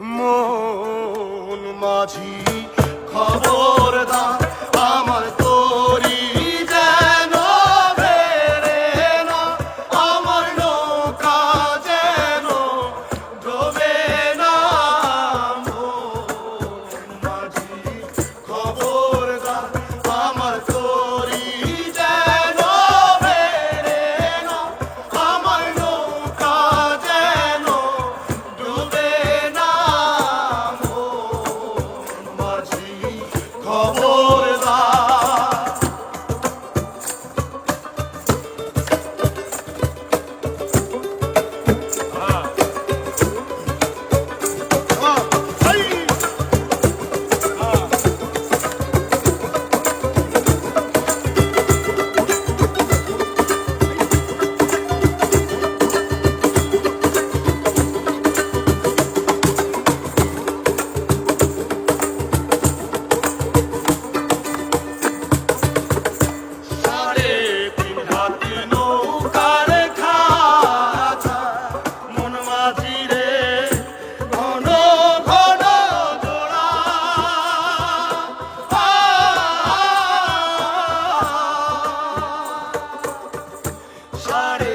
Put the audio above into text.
মন মাঝি খবরদার খবরদার Hare